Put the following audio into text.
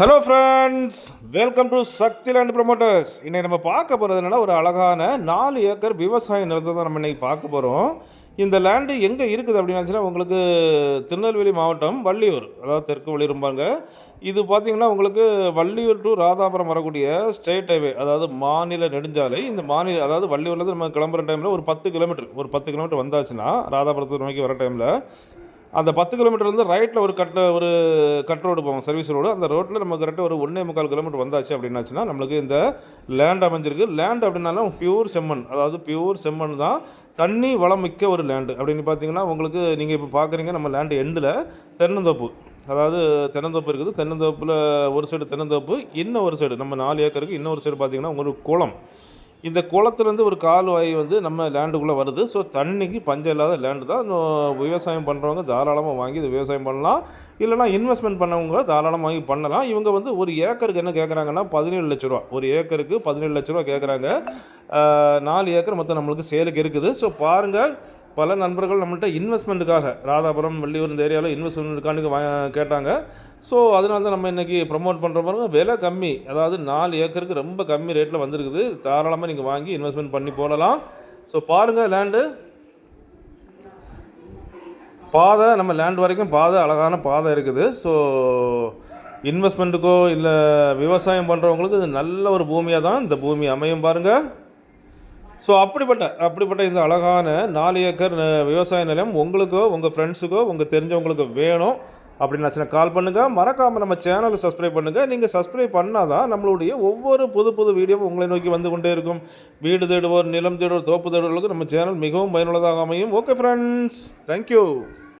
Hello friends welcome to Shakti land promoters இன்னைக்கு நம்ம பார்க்க போகிறது என்னன்னா ஒரு அழகான நாலு ஏக்கர் விவசாய நிலத்தை தான் நம்ம இன்றைக்கி பார்க்க போகிறோம் இந்த லேண்டு எங்கே இருக்குது அப்படின்னாச்சுன்னா உங்களுக்கு திருநெல்வேலி மாவட்டம் வள்ளியூர் அதாவது தெற்கு வள்ளியூரும்பாங்க இது பார்த்தீங்கன்னா உங்களுக்கு வள்ளியூர் டு ராதாபுரம் வரக்கூடிய ஸ்டேட் ஹைவே அதாவது மாநில நெடுஞ்சாலை. இந்த மாநில அதாவது வள்ளியூர்லேருந்து நம்ம கிளம்புற டைமில் ஒரு பத்து கிலோமீட்டர் ஒரு பத்து கிலோமீட்டர் வந்தாச்சுன்னா ராதாபுரத்து நோக்கி வர டைமில் அந்த பத்து கிலோமீட்டர் வந்து ரைட்டில் ஒரு கட்ட ஒரு கட் ரோடு போவோம் சர்வீஸ் ரோடு அந்த ரோட்டில் நம்ம கரெக்டாக ஒரு ஒன்றே முக்கால் கிலோமீட்டர் வந்தாச்சு அப்படின்னாச்சுன்னா நம்மளுக்கு இந்த லேண்ட் அமைஞ்சிருக்கு. லேண்ட் அப்படின்னாலும் பியூர் செம்மண். அதாவது பியூர் செம்மண் தான் தண்ணி வளம் மிக்க ஒரு லேண்டு அப்படின்னு பார்த்தீங்கன்னா உங்களுக்கு நீங்கள் இப்போ பார்க்குறீங்க நம்ம லேண்டு எண்டில் தென்னந்தோப்பு. அதாவது தென்னந்தோப்பு இருக்குது. தென்னந்தோப்பில் ஒரு சைடு தென்னந்தோப்பு இன்னும் ஒரு சைடு நம்ம நாலு ஏக்கருக்கு இன்னொரு சைடு பார்த்தீங்கன்னா உங்களுக்கு குளம். இந்த குளத்துலேருந்து ஒரு கால்வாய் வந்து நம்ம லேண்டுக்குள்ளே வருது. ஸோ தண்ணிக்கு பஞ்சம் இல்லாத லேண்டு தான். விவசாயம் பண்ணுறவங்க தாராளமாக வாங்கி இது விவசாயம் பண்ணலாம். இல்லைனா இன்வெஸ்ட்மெண்ட் பண்ணவங்க தாராளமாக வாங்கி பண்ணலாம். இவங்க வந்து ஒரு ஏக்கருக்கு என்ன கேட்குறாங்கன்னா பதினேழு லட்ச ரூபா. ஒரு ஏக்கருக்கு பதினேழு லட்ச ரூபா கேட்குறாங்க நாலு ஏக்கர் மொத்தம் நம்மளுக்கு சேலுக்கு இருக்குது. ஸோ பாருங்கள் பல நண்பர்கள் நம்மள்ட்ட இன்வெஸ்ட்மெண்ட்டுக்காக ராதாபுரம் வள்ளியூர் இந்த ஏரியாவில் இன்வெஸ்ட்மெண்ட்டுக்கானுக்கு வா கேட்டாங்க. ஸோ அதனால தான் நம்ம இன்றைக்கி ப்ரமோட் பண்ணுற பாருங்க. விலை கம்மி. அதாவது நாலு ஏக்கருக்கு ரொம்ப கம்மி ரேட்டில் வந்திருக்குது. தாராளமாக நீங்கள் வாங்கி இன்வெஸ்ட்மெண்ட் பண்ணி போடலாம். ஸோ பாருங்கள் லேண்டு பாதை நம்ம லேண்ட் வரைக்கும் பாதை அழகான பாதை இருக்குது. ஸோ இன்வெஸ்ட்மெண்ட்டுக்கோ இல்லை விவசாயம் பண்ணுறவங்களுக்கு இது நல்ல ஒரு பூமியாக தான் இந்த பூமி அமையும் பாருங்கள் ஸோ அப்படிப்பட்ட அப்படிப்பட்ட இந்த அழகான நாலு ஏக்கர் விவசாய நிலம் உங்களுக்கோ உங்கள் ஃப்ரெண்ட்ஸுக்கோ உங்கள் தெரிஞ்சவங்களுக்கு வேணும். அப்படின்னு கால் பண்ணுங்கள் மறக்காமல் நம்ம சேனலை சப்ஸ்கிரைப் பண்ணுங்கள் நீங்கள் சப்ஸ்கிரைப் பண்ணால் தான் நம்மளுடைய ஒவ்வொரு புது புது வீடியோவும் உங்களை நோக்கி வந்து கொண்டே இருக்கும். வீடு தேடுவோர் நிலம் தேடுவோர் தோப்பு தேடுவோர்களுக்கு நம்ம சேனல் மிகவும் பயனுள்ளதாக அமையும். Okay friends thank you